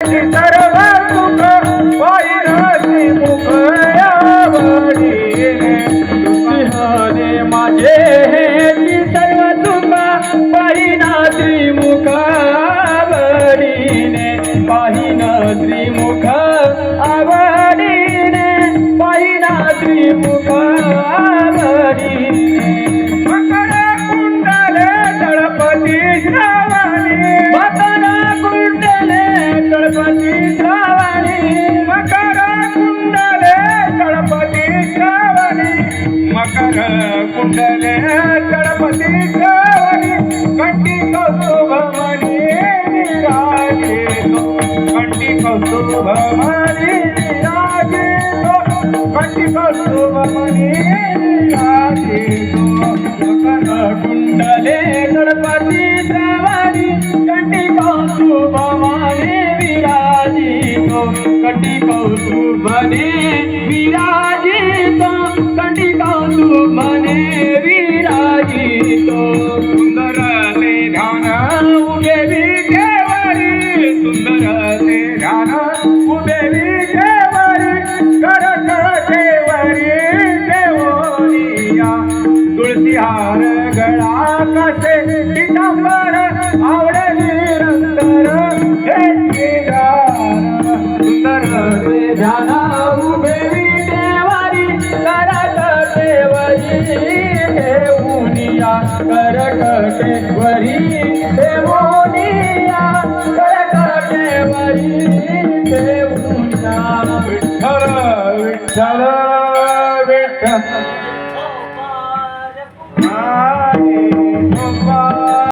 आवडीने हरे माझे पाहिना त्रिमुख आवडीने. गणपती श्रावणी मकर कुंडले गणपती श्रावणी. मकर कुंडले गणपती श्रावणी. कंठी कौस्तुभमणी विराजितो कंठी कौस्तुभमणी विराजितो कंठी कौस्तुभमणी विराजितो मकर कुंड विराजितो कंठी कौस्तुभने विराजितो कंठी कौस्तुभने विराजितो। सुंदर ते ध्यान उभे विखेवरी सुंदर ते ध्यान उभे विखेवरी करत ठेवरी देवरिया तुळशी हार गळा कसे पितांबर आवड राधा उभेवी देवारी करत देवरी देवुनिया करत देवरी देवुनिया करत देवरी विठ्ठल विठ्ठल विठ्ठल।